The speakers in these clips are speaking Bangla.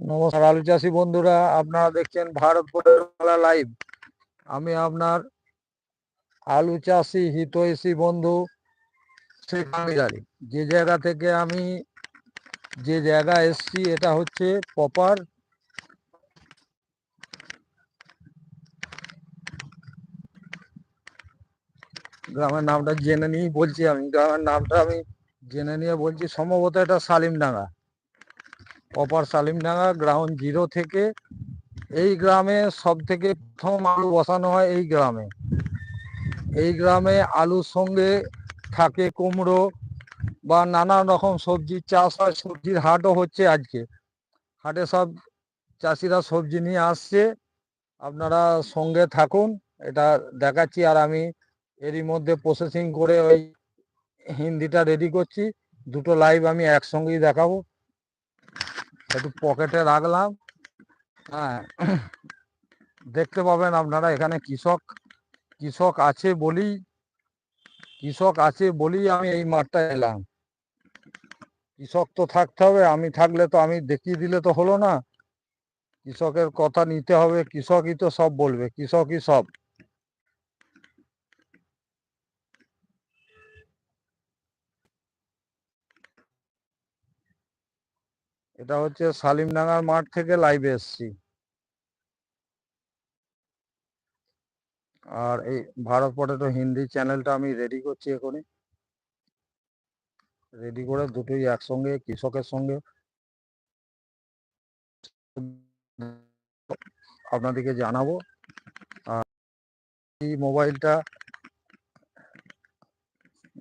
নমস্কার আলু চাষি বন্ধুরা, আপনারা দেখছেন ভারত পটেলা লাইভ। আমি আপনার আলু চাষি হিতৈষী বন্ধু শেখ আমিরালি যে জায়গা থেকে আমি যে জায়গা এসছি, এটা হচ্ছে প্রপার গ্রামের নামটা জেনে নিয়েই বলছি আমি। গ্রামের নামটা আমি জেনে নিয়ে বলছি, সম্ভবত এটা Salimdanga. Proper Salimdanga ground zero থেকে এই গ্রামে সব থেকে প্রথম আলু বসানো হয় এই গ্রামে। এই গ্রামে আলুর সঙ্গে থাকে কুমড়ো বা নানা রকম সবজির চাষ হয়, সবজির হাটও হচ্ছে আজকে। হাটে সব চাষিরা সবজি নিয়ে আসছে। আপনারা সঙ্গে থাকুন, এটা দেখাচ্ছি আর আমি এরই মধ্যে প্রসেসিং করে ওই হিন্দিটা রেডি করছি। দুটো লাইভ আমি একসঙ্গেই দেখাবো। একটু পকেটে রাখলাম। হ্যাঁ দেখতে পাবেন আপনারা এখানে কৃষক কৃষক আছে বলেই, কৃষক আছে বলেই আমি এই মাঠটা এলাম। কৃষক তো থাকতে হবে, আমি থাকলে তো আমি দেখিয়ে দিলে তো হলো না। কৃষকের কথা নিতে হবে, কৃষকই তো সব বলবে, কৃষকই সব। এটা হচ্ছে সালিমডাঙ্গার মাঠ থেকে লাইভে এসছি। আর এই ভারত পটেটো হিন্দি চ্যানেলটা আমি রেডি করছি এখনই। রেডি করে দুটোই একসঙ্গে, কৃষকের সঙ্গে। আপনাদেরকে জানাব। আর এই মোবাইলটা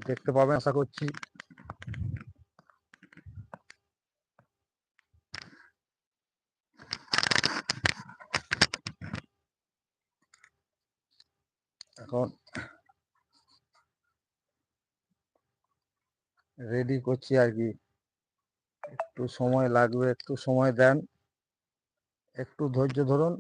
দেখতে পাবেন, আশা করছি। এখন রেডি করছি আর কি। একটু সময় লাগবে একটু সময় দেন। একটু ধৈর্য ধরুন।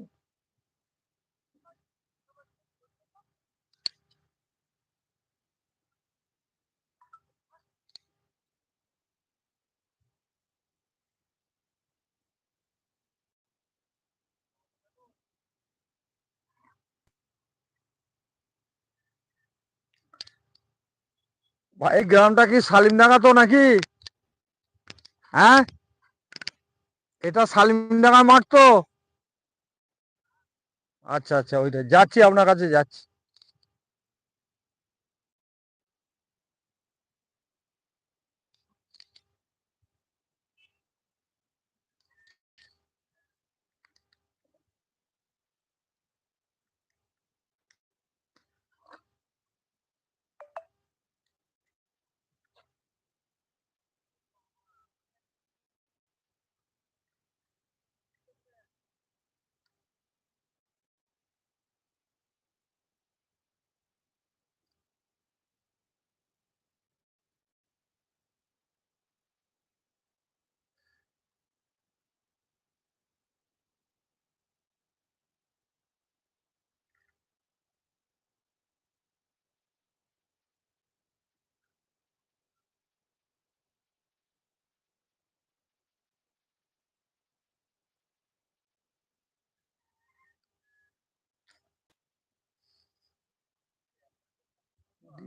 ভাই গ্রামটা কি শালিমডাঙ্গা তো নাকি? হ্যাঁ? এটা শালিমডাঙ্গা মাঠ তো? আচ্ছা আচ্ছা ওইটা যাচ্ছি আপনার কাছে, যাচ্ছি।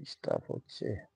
está você.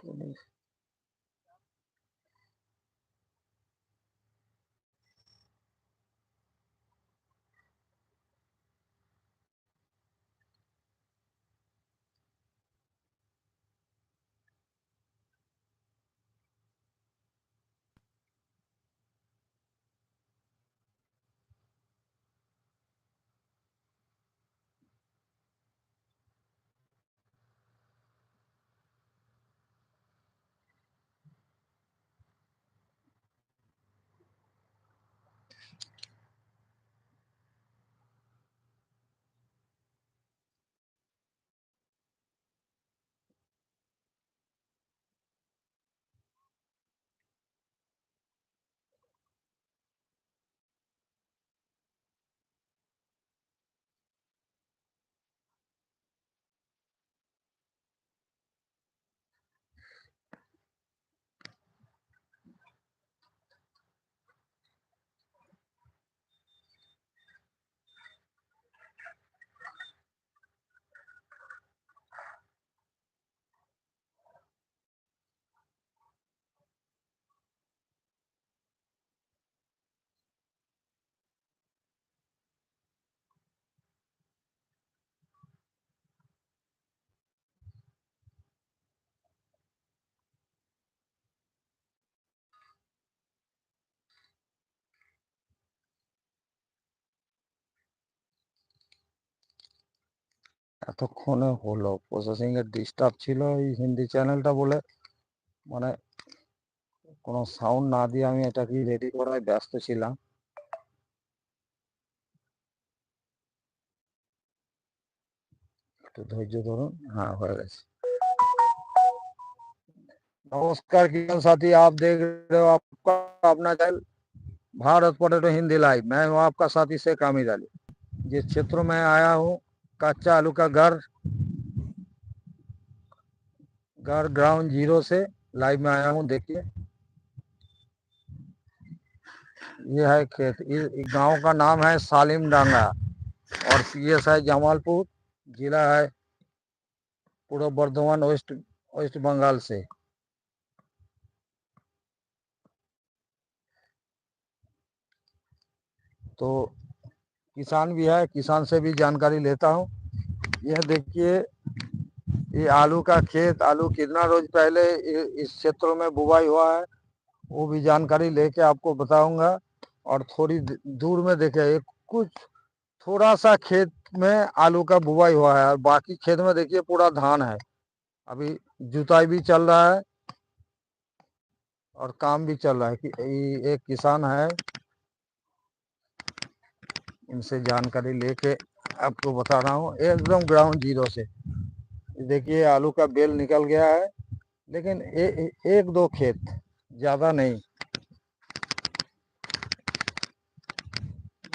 Goodness এতক্ষণে হলো প্রসেসিং এর ডিস্টার্ব ছিল এই হিন্দি চ্যানেলটা বলে মানে কোনো সাউন্ড না দিয়ে আমি এটাকে রেডি করায় ব্যস্ত ছিলাম একটু ধৈর্য ধরুন হ্যাঁ হয়ে গেছে नमस्कार किसान साथी आप देख रहे हो आपका अपना channel Bharat potato Hindi live मैं हूं आपका साथी से कामिर अली जिस क्षेत्र में आया हूं कच्चा आलू का घर। घर ग्राउंड ज़ीरो से लाइव में आया हूँ, देखिए। ये है खेत। गाँव का नाम है सालिम डांगा और पीएस है जमालपुर जिला है पूर्व बर्धमान वेस्ट वेस्ट बंगाल से। तो किसान भी है, किसान से भी जानकारी लेता हूँ। यह देखिए, ये आलू का खेत, आलू कितना रोज पहले इस क्षेत्र में बुवाई हुआ है, वो भी जानकारी लेके आपको बताऊँगा। और थोड़ी दूर में एक कुछ थोड़ा सा खेत में आलू का बुवाई हुआ है, और बाकी खेत में देखिए, पूरा धान है। अभी जुताई भी चल रहा है, और काम भी चल रहा है कि एक किसान है इनसे जानकारी लेके आपको बता रहा हूँ एकदम ग्राउंड जीरो से ये देखिए आलू का बेल निकल गया है लेकिन ए, ए, एक दो खेत ज्यादा नहीं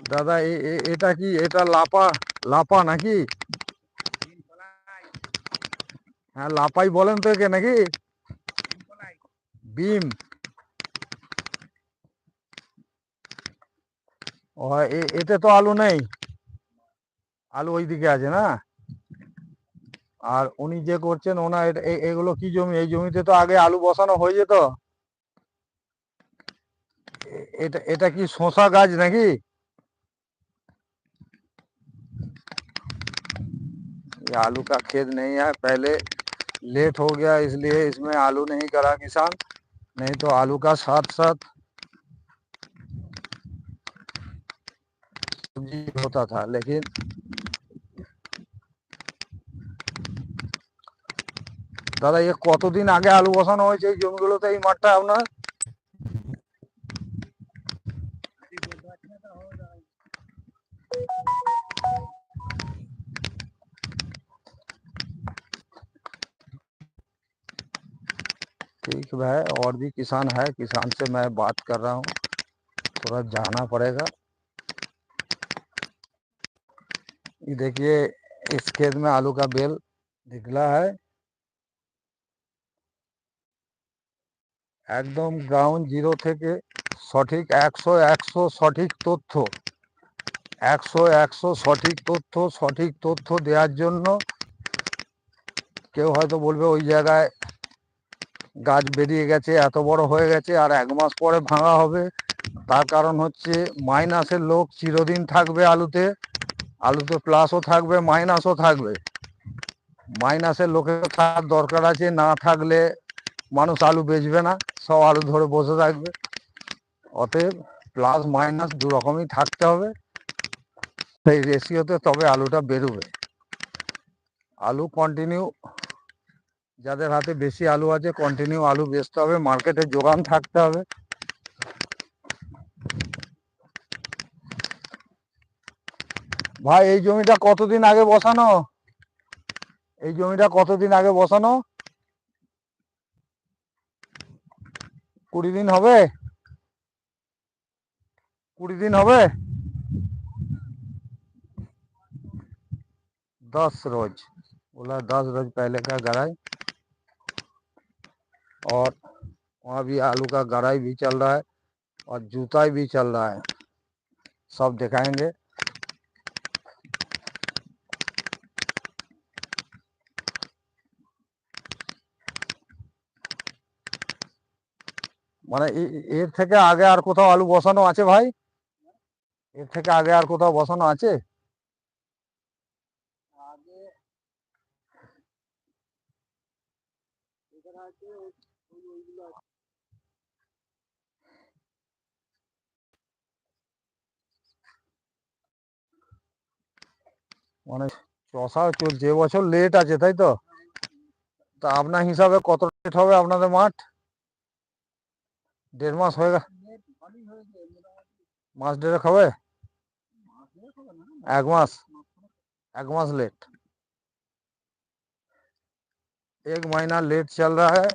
দাদা এ- এ- এটা কি এটা লাপা লাপা নাকি হ্যাঁ লাপাই বলেন তো একে নাকি বিম ও এ- এতে তো আলু নেই আলু ওইদিকে আছে না আর উনি যে করছেন ওনা এটা- এ- এগুলো কি জমি এই জমিতে তো আগে আলু বসানো হয়ে যেত এ- এটা এটা কি শশা গাছ নাকি ये आलू का खेत नहीं है पहले लेट हो गया इसलिए इसमें आलू नहीं करा किसान नहीं तो आलू का साथ साथ सब्जी होता था लेकिन দাদা এ কতদিন আগে আলু বসানো হয়েছে এই জমিগুলোতে এই মাঠটা আপনার ठीक है और भी किसान है किसान से मैं बात कर रहा हूँ थोड़ा जाना पड़ेगा ये देखिए इस खेत में आलू का बेल निकला है একদম গ্রাউন্ড জিরো থেকে সঠিক একশো একশো সঠিক তথ্য একশো একশো সঠিক তথ্য সঠিক তথ্য দেওয়ার জন্য কেউ হয়তো বলবে ওই জায়গায় গাছ বেরিয়ে গেছে এত বড় হয়ে গেছে আর এক মাস পরে ভাঙা হবে তার কারণ হচ্ছে মাইনাসের লোক চিরদিন থাকবে আলুতে আলুতে প্লাসও থাকবে, মাইনাসও থাকবে। মাইনাসের লোকের থাকার দরকার আছে, না থাকলে মানুষ আলু বেচবে না, সব আলু ধরে বসে থাকবে। অতএব প্লাস মাইনাস দু রকমই থাকতে হবে। সেই রেশিওতে তবে আলুটা বেরোবে। আলু কন্টিনিউ যাদের হাতে বেশি আলু আছে কন্টিনিউ আলু বেচতে হবে মার্কেটে যোগান থাকতে হবে। ভাই এই জমিটা কতদিন আগে বসানো এই জমিটা কতদিন আগে বসানো কুড়ি দিন হবে কুড়ি दिन হবে दस रोज बोला दस रोज पहले का गड़ाई और वहाँ भी आलू का गड़ाई भी चल रहा है और जुताई भी चल रहा है सब दिखाएंगे মানে এর থেকে আগে আর কোথাও আলু বসানো আছে ভাই? এর থেকে আগে আর কোথাও বসানো আছে? মানে চষাও চলছে এবছর লেট আছে, তাই তো? তা আপনার হিসাবে কত লেট হবে আপনাদের মাঠ? দেড় মাস হয়ে গেছে মাস দেড়েক হবে এক মাস एक मास लेट एक महीना लेट चल रहा है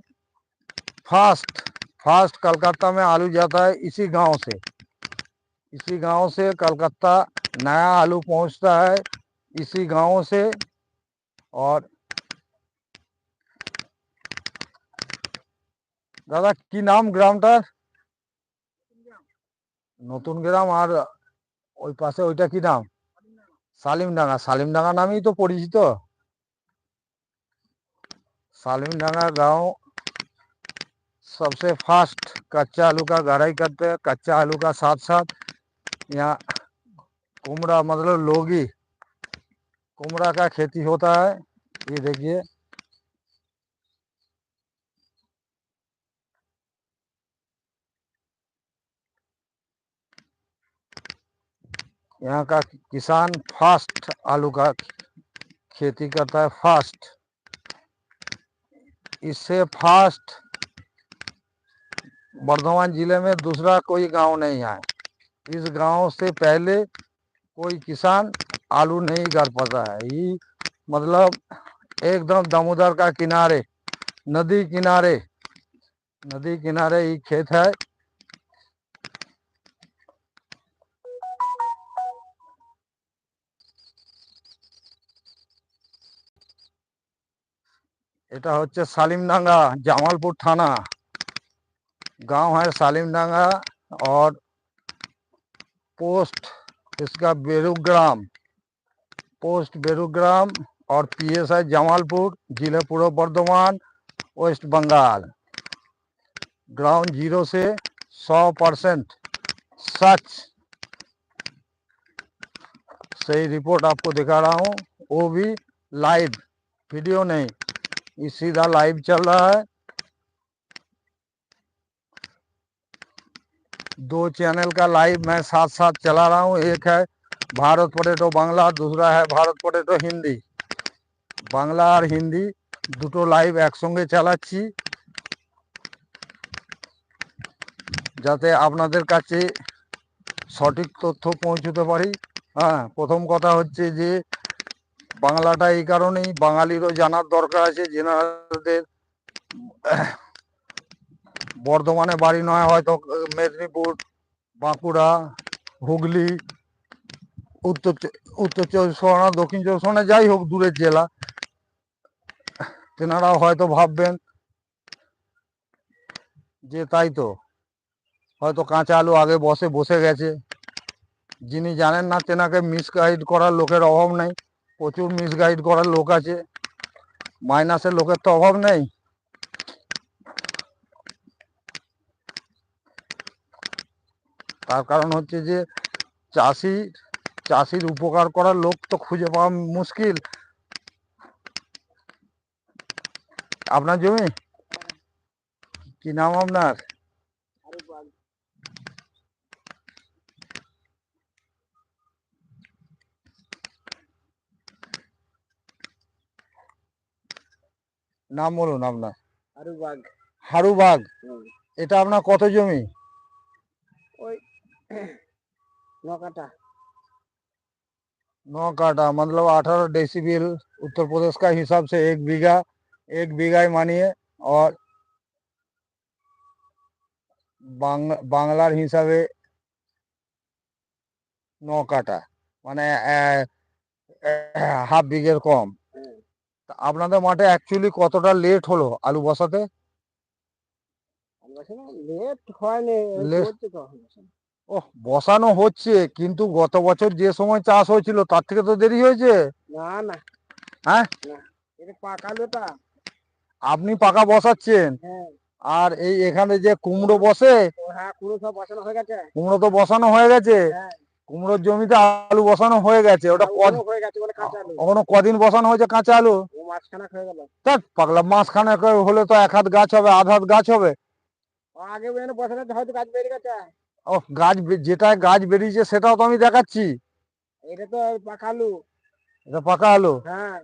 फास्ट फास्ट कलकत्ता में आलू जाता है इसी गांव से इसी गांव से कलकत्ता नया आलू पहुंचता है इसी गांव से और দাদা কি নাম গ্রামটার নতুন গ্রাম আর ওই পাশে ওইটা কি নাম সালিমডাঙ্গা সালিমডাঙ্গা নামেই তো পরিচিত सालिमडंगा गांव सबसे फास्ट कच्चा आलू का गढ़ाई करते हैं कच्चा आलू का साथ साथ यहाँ कुमड़ा मतलब लोगी कुमड़ा का खेती होता है ये देखिए यहाँ का किसान फास्ट आलू का खेती करता है, फास्ट। इससे फास्ट बर्धमान ज़िले में दूसरा कोई गाँव नहीं है इस गाँव से पहले कोई किसान आलू नहीं कर पाता है। ये मतलब एकदम दामोदर का किनारे, नदी किनारे नदी किनारे ये खेत है। এটা হচ্ছে सालिमडंगा জামালপুর থানা गांव है सालिमडंगा और पोस्ट इसका बेरुग्राम पोस्ट बेरुग्राम और पीएस है जमालपुर जिले पूर्व Bardhaman west Bengal ground zero से सौ परसेंट सच सही रिपोर्ट आपको दिखा रहा हूँ वो भी लाइव वीडियो नहीं ये सीधा लाइव चल रहा है दो चैनल का लाइव मैं साथ साथ चला रहा हूँ एक है भारत पोटेटो बांग्ला दूसरा है भारत पोटेटो হিন্দি বাংলা আর হিন্দি দুটো লাইভ একসঙ্গে চালাচ্ছি যাতে আপনাদের কাছে সঠিক তথ্য পৌঁছতে পারি হ্যাঁ প্রথম কথা হচ্ছে যে বাংলাটা এই কারণেই বাঙালিরও জানার দরকার আছে জেনারেলদের বর্ধমানে বাড়ি নয়, হয়তো মেদিনীপুর, বাঁকুড়া, হুগলি, উত্তর উত্তর চব্বিশ পরগনা, দক্ষিণ চব্বিশ পরগনা, যাই হোক দূরের জেলা, তেনারাও হয়তো ভাববেন যে তাই তো, হয়তো কাঁচা আলু আগে বসে বসে গেছে, যিনি জানেন না তেনাকে মিসগাইড করার লোকের অভাব নেই। প্রচুর মিসগাইড করার লোক আছে। মাইনাসের লোকের তো অভাব নেই। তার কারণ হচ্ছে যে, চাষি, চাষির উপকার করার লোক তো খুঁজে পাওয়া মুশকিল। আপনার জমি? কি নাম আপনার? নাম বলুন আপনার আরু বাঘ হারুবাগ এটা আপনার কত জমি ওই নকাটা नौ काटा मतलब अठारह डेसिबल उत्तर प्रदेश का हिसाब से एक बीघा एक बीघा ही मानिए और বাং বাংলার হিসাবে ন কাটা মানে হাফ বিঘের কম হুম। তা আপনাদের মাঠে অ্যাকচুয়ালি কতটা লেট হলো আলু বসাতে? লেট হয়নি ও বসানো হচ্ছে কিন্তু গত বছর যে সময় চাষ হয়েছিল তার থেকে তো দেরি হয়েছে? না না। হ্যাঁ? আপনি পাকা বসাচ্ছেন? হ্যাঁ। আর এই এখানে যে কুমড়ো বসে হ্যাঁ কুমড়ো তো বসানো হয়ে গেছে। হ্যাঁ। কুমড়োর জমিতে আলু বসানো হয়ে গেছে ওটা আলু এখনও কদিন বসানো হয়েছে কাঁচা আলু? তা পাগলা মাঝখানে করে হলে তো এক হাত গাছ হবে আধ হাত গাছ হবে। ও গাছ যেটা গাছ। বেরিয়েছে সেটাও তো আমি দেখাচ্ছি। এটা তো পাকালু এটা পাকা আলু? হ্যাঁ।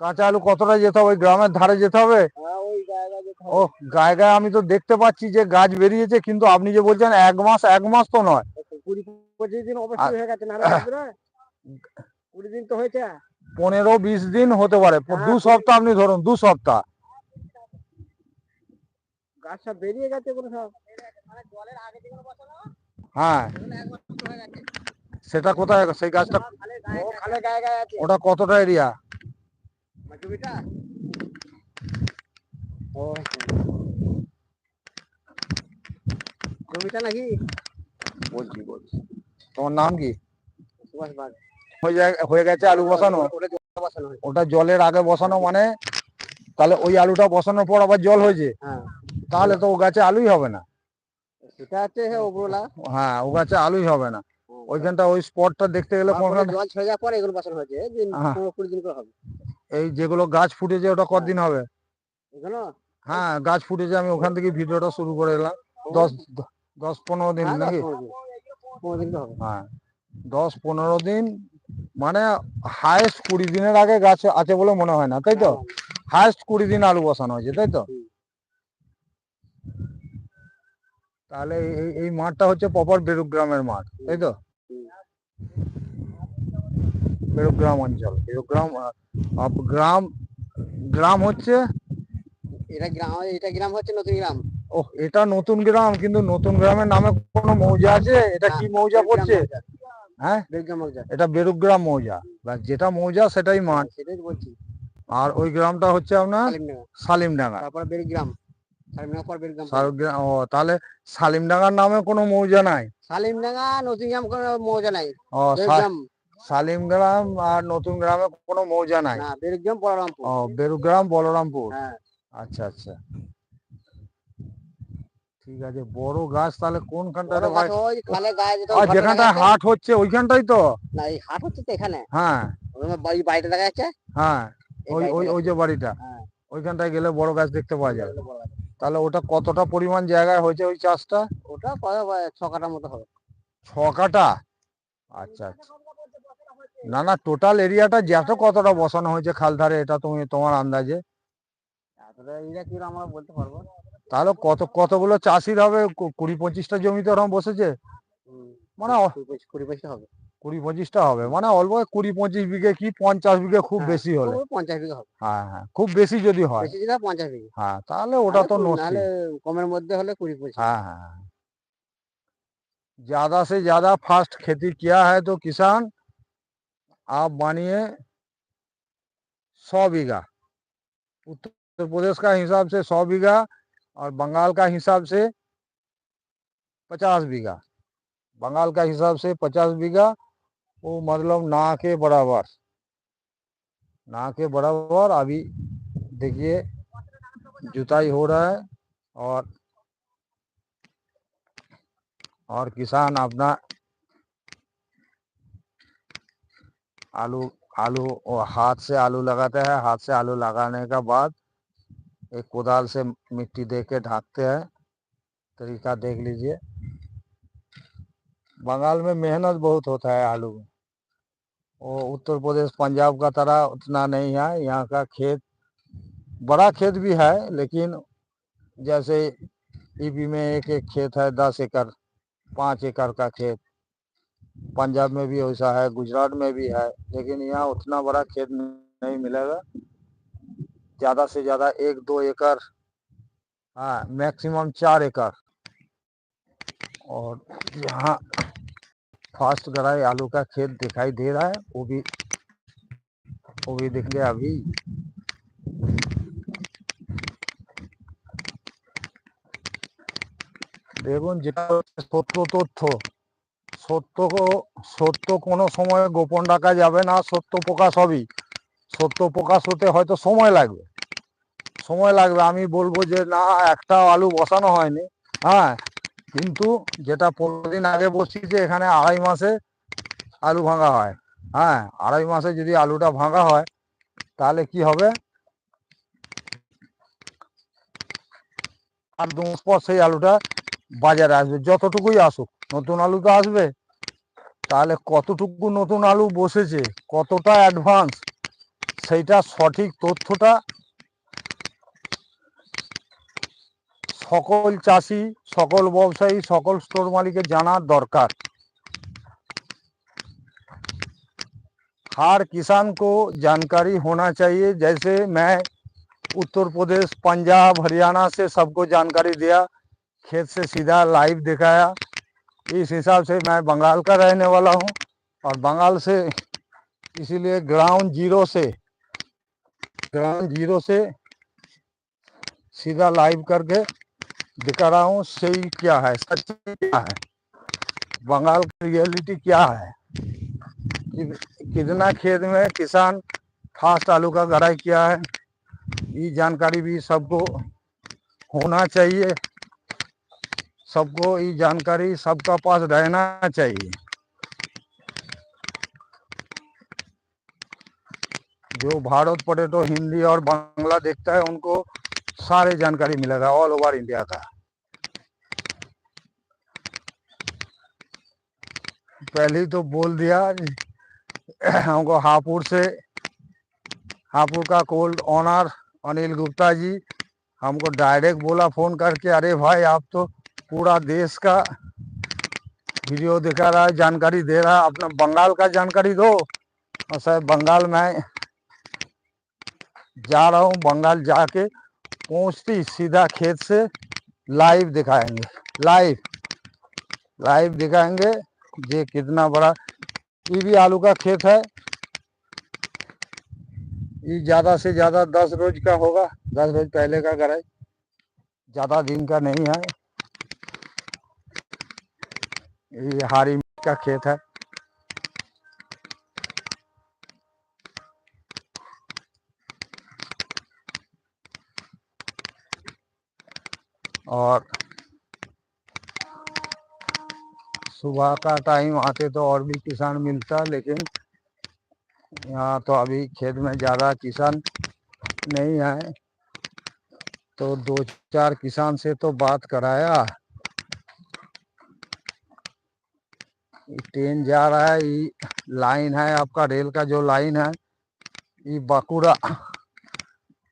কাঁচা আলু কতটা যেতে হবে? ওই গ্রামের ধারে যেতে হবে? হ্যাঁ ও গায়ে গায়ে আমি তো দেখতে পাচ্ছি যে গাছ বেরিয়েছে কিন্তু আপনি যে বলছেন এক মাস এক মাস তো নয়। পঁচিশ দিন অবশ্যই হয়ে গেছে না? কুড়ি দিন তো হয়েছে। পনেরো বিশ দিন হতে পারে দু হ্যাঁ, সপ্তাহ আপনি ধরুন দু সপ্তাহ। গাছ সব বেরিয়ে গেছে কোনো সব। হ্যাঁ। সেটা কোথায় সেই গাছটা ওটা কতটা এরিয়া? জমিটা নাকি? বলছি বলছি। তোমার নাম কি? হয়ে গেছে আলু বসানো। ওটা জলের আগে বসানো মানে তাহলে ওই আলুটা বসানোর পর আবার জল হয়েছে? হ্যাঁ। তাহলে তো ও গাছে আলুই হবে না। হচ্ছে হ্যাঁ হ্যাঁ ও গাছে আলুই হবে না। ওইখানটা ওই স্পটটা দেখতে গেলে জল ছেড়ে যাওয়ার পরে এগুলো বসানো হয়েছে। হ্যাঁ। পনেরো কুড়ি দিন করে হবে। এই যেগুলো গাছ ফুটেছে ওটা কতদিন হবে? হ্যাঁ গাছ ফুটেছে আমি ওখান থেকে ভিডিওটা শুরু করে এলাম। দশ দশ পনেরো দিন হ্যাঁ, নাকি? করে হবে হ্যাঁ দশ পনেরো দিন মানে হায়েস্ট কুড়ি দিনের আগে গাছ আছে বলে মনে হয় না তাই তো? হ্যাঁ, হায়েস্ট কুড়ি দিন আলু বসানো হয়েছে তাই তো? তাহলে এই- এই মাঠটা হচ্ছে প্রপার বেরুগ্রামের মাঠ তাই তো। বেরুগ্রাম অঞ্চল বেরুগ্রাম গ্রাম গ্রাম হচ্ছে এটা গ্রাম এটা গ্রাম হচ্ছে নতুন গ্রাম। ও এটা নতুন গ্রাম কিন্তু নতুন গ্রামের নামে কোনো মৌজা আছে? এটা কি মৌজা পড়ছে? হ্যাঁ? এটা বেরুগ্রাম মৌজা। যেটা মৌজা সেটাই মাঠ। সেটাই বলছি। আর ওই গ্রামটা হচ্ছে আপনার সালিমডাঙ্গা। তারপর সালিমডাঙ্গা ও তাহলে সালিমডাঙ্গার নামে কোনো মৌজা নাই? সালিমডাঙ্গা নতুন গ্রাম কোনো মৌজা নাই। ও সালিমগ্রাম আর নতুন গ্রামে কোনো মৌজা নাই? না বেলগ্রাম বলরামপুর। ও বেরুগ্রাম বলরামপুর। হ্যাঁ। আচ্ছা আচ্ছা। ঠিক আছে বড় গাছ তাহলে কোনখানটাতে ভাই গাছ ওই গায়ে যেটা আর যাচ্ছে, হাট হচ্ছে ওইখানটাই তো? না এই হাট হচ্ছে তো এখানে। হ্যাঁ। বাড়ি বাড়িটা দেখা যাচ্ছে? হ্যাঁ ওই ওই ওই যে বাড়িটা। হ্যাঁ। ওইখানটায় গেলে বড় গাছ দেখতে পাওয়া যাবে। তাহলে ওটা কতটা পরিমাণ জায়গায় হয়েছে ওই চাষটা? ওটা ছ কাটার মতো হবে। ছ কাটা? আচ্ছা আচ্ছা। না না টোটাল এরিয়াটা যত কতটা বসানো হয়েছে খাল ধারে এটা তুমি তোমার আন্দাজে? তারপরে এইটা কি আমরা বলতে পারব? তাহলে কত কতগুলো চাষির হবে কু- কুড়ি পঁচিশটা জমিতে ওরকম বসেছে হুম, মানে অ- কুড়ি পঁচিশ- কুড়ি পয়সা হবে কুড়ি পঁচিশটা হবে মানে অল্প কুড়ি পঁচিশ বিঘে কি পঞ্চাশ বিঘে খুব হ্যাঁ, বেশি হলে ওই পঞ্চাশ বিঘা হবে হ্যাঁ হ্যাঁ খুব বেশি যদি হয় বেশি যেটা পঞ্চাশ বিঘা হ্যাঁ তাহলে ওটা তো নাহলে কুড়ি- নষ্ট নাহলে কমের মধ্যে হলে কুড়ি পঁচিশ हाँ हाँ हाँ। ज्यादा से ज्यादा फास्ट खेती किया है तो किसान आप मानिए सौ बीघा उत्तर प्रदेश का हिसाब से सौ बीघा और बंगाल का हिसाब से पचास बीघा। बंगाल का हिसाब से पचास बीघा, वो मतलब ना के बराबर, ना के बराबर अभी देखिए जुताई हो रहा है और और किसान अपना आलू आलू हाथ से आलू लगाते हैं, हाथ से आलू लगाने का बाद एक कुदाल से मिट्टी दे के ढाकते हैं। तरीका देख लीजिए। बंगाल में मेहनत बहुत होता है आलू। में वो उत्तर प्रदेश, पंजाब का तरह उतना नहीं है। यहाँ का खेत, बड़ा खेत भी है, लेकिन जैसे ईपी में एक एक खेत है, दस एकड़, पाँच एकड़ का खेत। पंजाब में भी वैसा है, गुजरात में भी है, लेकिन यहाँ उतना बड़ा खेत नहीं मिलेगा। ज्यादा से ज्यादा एक दो एकड़ हाँ मैक्सिमम चार एकड़ और यहाँ फास्ट गराई आलू का खेत दिखाई दे रहा है वो भी वो भी दिख गया अभी দেখুন যেটা হচ্ছে সত্য তথ্য সত্য কো- সত্য কোনো সময় গোপন রাখা যাবে না সত্য প্রকাশ হবেই সত্য প্রকাশ হতে হয়তো সময় লাগবে। সময় লাগবে, আমি বলব যে না, একটা আলু বসানো হয়নি। হ্যাঁ কিন্তু যেটা পনেরো দিন আগে বসিয়েছে এখানে আড়াই মাসে আলু ভাঙা হয়। হ্যাঁ আড়াই মাসে যদি আলুটা ভাঙা হয়, তাহলে কি হবে? আর দু পর সেই আলুটা বাজারে আসবে, যতটুকুই আসুক। নতুন আলু তো আসবে। তাহলে কতটুকু নতুন আলু বসেছে? কতটা অ্যাডভান্স সেইটা সঠিক তথ্যটা সকল চাষি সকল ব্যবসায়ী সকল স্টোর মালিকের জানার দরকার हर किसान को जानकारी होना चाहिए जैसे मैं उत्तर प्रदेश पंजाब हरियाणा से सबको जानकारी दिया खेत से सीधा लाइव दिखाया इस हिसाब से मैं बंगाल का रहने वाला हूँ और बंगाल से इसीलिए ग्राउंड जीरो से ग्राउंड ज़ीरो से सीधा लाइव करके दिखा रहा हूँ, सही क्या है, सच क्या है, बंगाल की रियलिटी क्या है कितना खेत में किसान फास्ट आलू का गढ़ाई किया है, ये जानकारी भी सबको होना चाहिए, सबको ये जानकारी सबका पास रहना चाहिए। जो भारत पटेटो हिंदी और बांग्ला देखता है, उनको सारे जानकारी मिलेगा ऑल ओवर इंडिया का। पहले तो बोल दिया, हमको हापुड़ से, हापुड़ का कोल्ड ऑनर अनिल गुप्ता जी, हमको डायरेक्ट बोला फ़ोन करके, अरे भाई, आप तो पूरा देश का वीडियो दिखा रहा है, जानकारी दे रहा है, अपना बंगाल का जानकारी दो। और सर बंगाल में जा रहा हूँ, बंगाल जाके पहुँचती सीधा खेत से लाइव दिखाएँगे। लाइव लाइव दिखाएँगे ये कितना बड़ा ये भी आलू का खेत है। ये ज़्यादा से ज़्यादा दस रोज का होगा, दस रोज पहले का गराई ज़्यादा दिन का नहीं है। ये हारी का खेत है। और सुबह का टाइम आते तो और भी किसान मिलता, लेकिन यहाँ तो अभी खेत में ज़्यादा किसान नहीं है तो दो चार किसान से तो बात कराया। ट्रेन जा रहा है, ये लाइन है आपका, रेल का जो लाइन है, ये बाकुड़ा,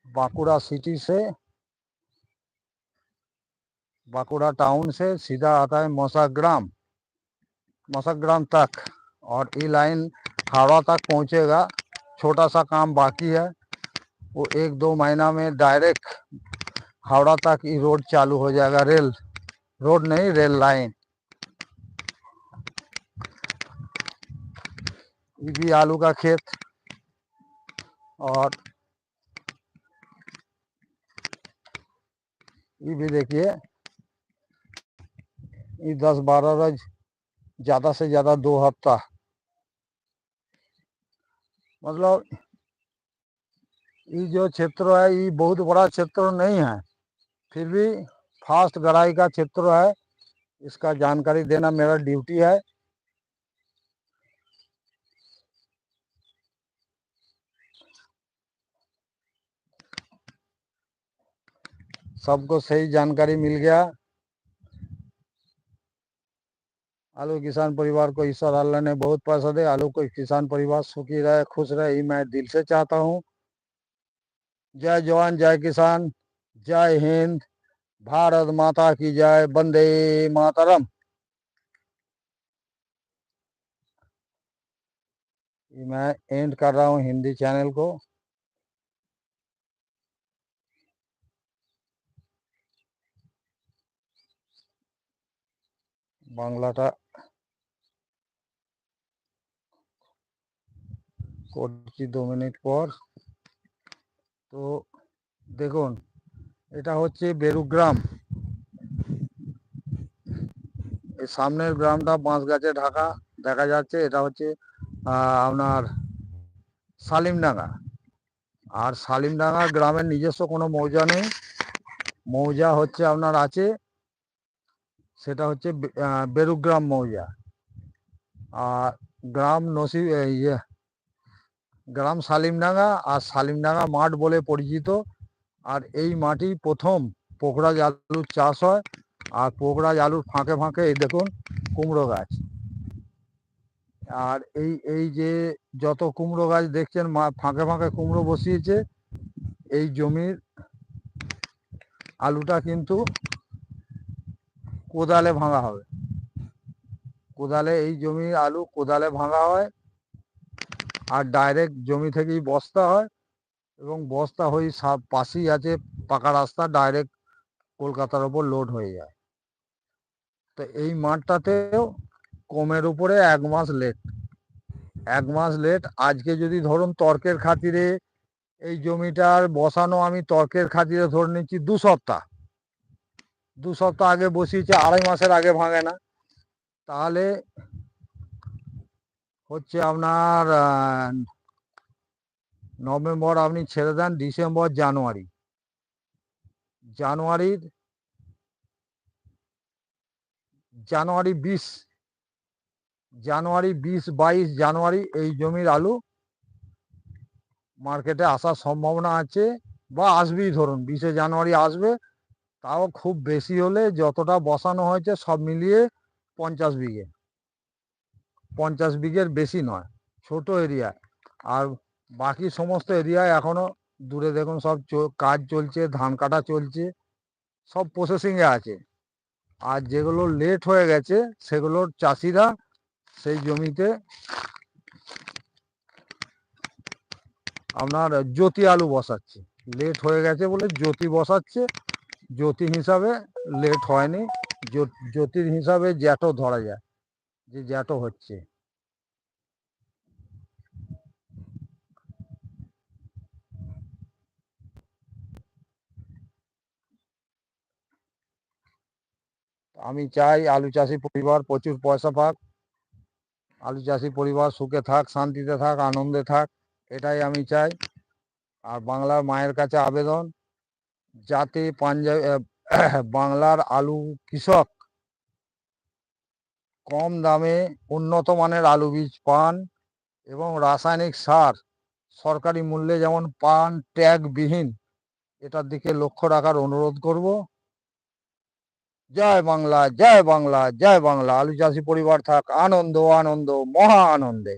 बांकुड़ा सिटी से बांकुड़ा टाउन से सीधा आता है मौसाग्राम मौसाग्राम तक और ये लाइन हावड़ा तक पहुंचेगा। छोटा सा काम बाकी है। वो एक दो महीना में डायरेक्ट हावड़ा तक ये रोड चालू हो जाएगा। रेल, रोड नहीं, रेल लाइन। ये भी आलू का खेत और ये भी देखिए ये दस बारह रोज, ज़्यादा से ज़्यादा दो हफ़्ता। मतलब ये जो क्षेत्र है, ये बहुत बड़ा क्षेत्र नहीं है, फिर भी फास्ट गढ़ाई का क्षेत्र है, इसका जानकारी देना मेरा ड्यूटी है। सबको सही जानकारी मिल गया। आलू किसान परिवार को ईश्वर अल्लाह ने बहुत पैसा दे आलू को किसान परिवार सुखी रहे खुश रहे ये मैं दिल से चाहता हूँ जय जवान जय किसान जय हिंद भारत माता की जय वंदे मातरम ये मैं एंड कर रहा हूँ हिंदी चैनल को বাংলাটা করছি দু মিনিট পর। তো দেখুন এটা হচ্ছে বেরুগ্রাম এই সামনের গ্রামটা বাঁশ গাছে ঢাকা দেখা যাচ্ছে এটা হচ্ছে আপনার সালিমডাঙ্গা আর সালিমডাঙ্গা গ্রামের নিজস্ব কোনো মৌজা নেই। মৌজা হচ্ছে আপনার আছে সেটা হচ্ছে বেরুগ্রাম মৌজা। আর গ্রাম নসি এ, ইয়ে গ্রাম সালিমডাঙ্গা আর সালিমডাঙ্গা মাঠ বলে পরিচিত। আর এই মাটি প্রথম পোখরাজ আলুর চাষ হয়। আর পোখরাজ আলুর ফাঁকে ফাঁকে এই দেখুন কুমড়ো গাছ। আর এই এই যে যত কুমড়ো গাছ দেখছেন ফাঁকে ফাঁকে কুমড়ো বসিয়েছে, এই জমির আলুটা কিন্তু কোদালে ভাঙা হবে। কোদালে, এই জমির আলু কোদালে ভাঙা হয়। আর ডাইরেক্ট জমি থেকেই বস্তা হয় এবং বস্তা হয়ে সব পাশেই আছে, পাকা রাস্তা ডাইরেক্ট কলকাতার ওপর লোড হয়ে যায়। তো এই মাঠটাতেও কমের উপরে এক মাস লেট এক মাস লেট আজকে যদি ধরুন তর্কের খাতিরে এই জমিটার বসানো, আমি তর্কের খাতিরে ধরে নিচ্ছি দু সপ্তাহ। দু সপ্তাহ আগে বসিয়েছে, আড়াই মাসের আগে ভাঙে না। তাহলে হচ্ছে আপনার নভেম্বর আপনি ছেড়ে দেন, ডিসেম্বর জানুয়ারি। জানুয়ারির জানুয়ারি বিশ জানুয়ারি বিশ, বাইশ, জানুয়ারি এই জমির আলু মার্কেটে আসার সম্ভাবনা আছে বা আসবেই ধরুন, বিশে জানুয়ারি আসবে, তাও খুব বেশি হলে যতটা বসানো হয়েছে সব মিলিয়ে পঞ্চাশ বিঘে। পঞ্চাশ বিঘের বেশি নয়, ছোট এরিয়া আর বাকি সমস্ত এরিয়ায় এখনও দূরে দেখুন সব কাজ চলছে, ধান কাটা চলছে, সব প্রসেসিংয়ে আছে। আর যেগুলো লেট হয়ে গেছে, সেগুলোর চাষিরা সেই জমিতে আপনার জ্যোতি আলু বসাচ্ছে। লেট হয়ে গেছে বলে জ্যোতি বসাচ্ছে। জ্যোতি হিসাবে লেট হয়নি। জ্যোতির হিসাবে জ্যাটো ধরা যায়। যে জ্যাটো হচ্ছে। আমি চাই আলু চাষি পরিবার প্রচুর পয়সা পাক, আলু চাষি পরিবার সুখে থাক, শান্তিতে থাক, আনন্দে থাক, এটাই আমি চাই। আর বাংলার মায়ের কাছে আবেদন, যাতে পাঞ্জাব বাংলার আলু কৃষক কম দামে উন্নত মানের আলু বীজ পান এবং রাসায়নিক সার, সরকারি মূল্যে যেমন পান ট্যাগবিহীন এটার দিকে লক্ষ্য রাখার অনুরোধ করব। জয় বাংলা জয় বাংলা জয় বাংলা। আলু চাষি পরিবার থাক, আনন্দ আনন্দ, মহা আনন্দে।